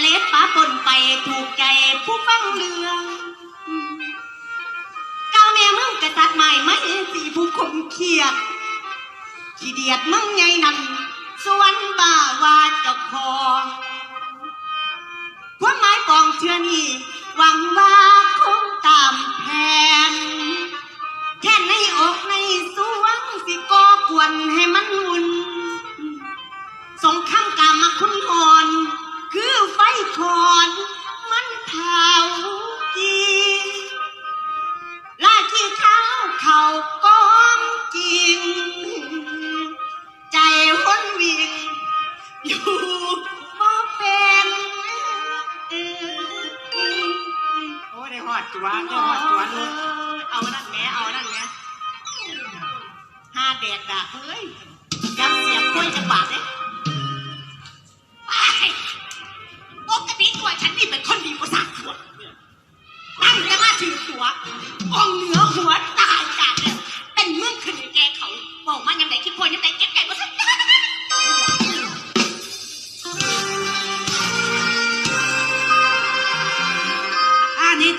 เลสป้าปนไปถูกใจผู้ฟังเรื่องก้าวแม่มึงกระตัดใหม่ไม่สีผู้คมเขียดขี้เดียดมึงไงนั่นสวรรค์บ่าว่าเจ้าของความหม้ปองเชื่อนี่หวังว่าคงตามแผ อ้ยได้หอดจัวได้หอดจัวลูกเอานั่นแหม่เอานั่นแหม่ห้าแดกดากเฮ้ยยับเสียบกล้วยจะบาดเด้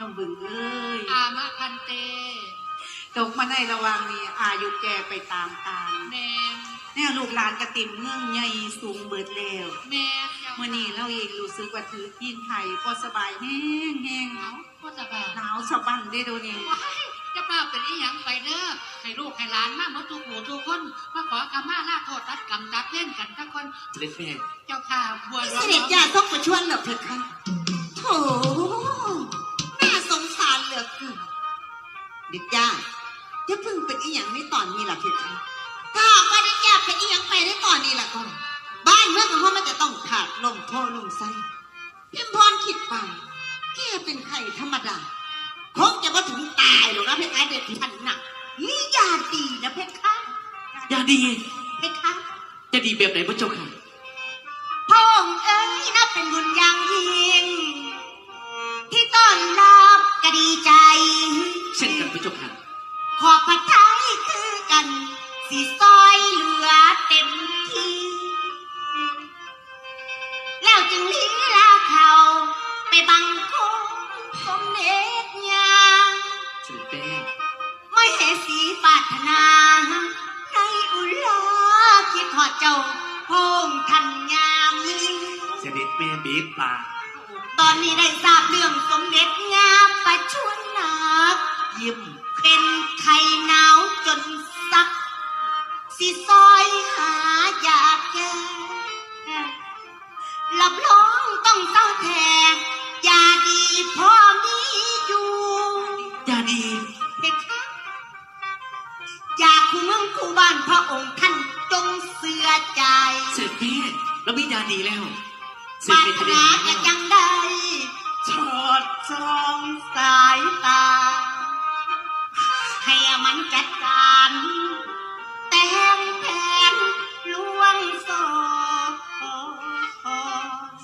น้องบึงเอ้ยอามะพันเต ตกมาในระหว่างนี้อายุแกไปตามตามแมนแน่ลูกหลานกระติมเมืองใหญ่สูงเบิดแล้วแมนเจ้าเมื่อนี้เราเองรู้สึกว่าถือกินไข่พอสบายแห้งแห้งเอาพ่อจะแบบหนาวสะบันได้ดูนี่ว้ายจะมาเป็นอีหยังไปเด้อให้ลูกให้หลานมาเมื่อทุกหูทุกคนมาขอกรรมาลาโทษตัดกรรมตัดเล่นกันทุกคนเสด็จแม่เจ้าข่าบัวหลวเสงด็จยาต้องมาชวนเหรอเพคะ ขาดลมโพลมไส้พิมพรคิดไปแค่เป็นไข่ธรรมดาคงจะมาถึงตายหรอกนะเพคะเด็กฉันน่ะนี่ยาดีนะเพคะอย่าดีเพคะจะดีแบบไหนพระเจ้าค่ะพระองค์เอ้ยนับเป็นบุญอย่างยิ่งที่ต้อนรับก็ดีใจเช่นกันพระเจ้าค่ะขอบพระทัยคือกันสีซ ทันยามมีเสด็จแม่บีบปากตอนนี้ได้ทราบเรื่องสมเด็จงามประชวนนัก ยิ้มเป็นไข่หนาวจนซัก สิซอยหายาแก้รับรองต้องเศร้าแท้ยาดีพอมีอยู่อย่าดีเพคะอยากคู่เมืองคู่บ้านพระองค์ท่านจงเสือใจ เส ด็จแม่เรามียาดีแล้วเสปด็จรารแม่ถทะเลนาจะยังได้ชอดช่องสายตา ให้มันจัดการ แต่งแผนลวงโซ่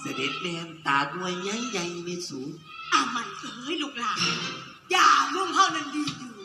เสด็จแม่ตาด้วยใหญ่ใหญ่ในสูงอามันเอ้ยลูกหลาน อย่าล่วงเท่านั้นดีอยู่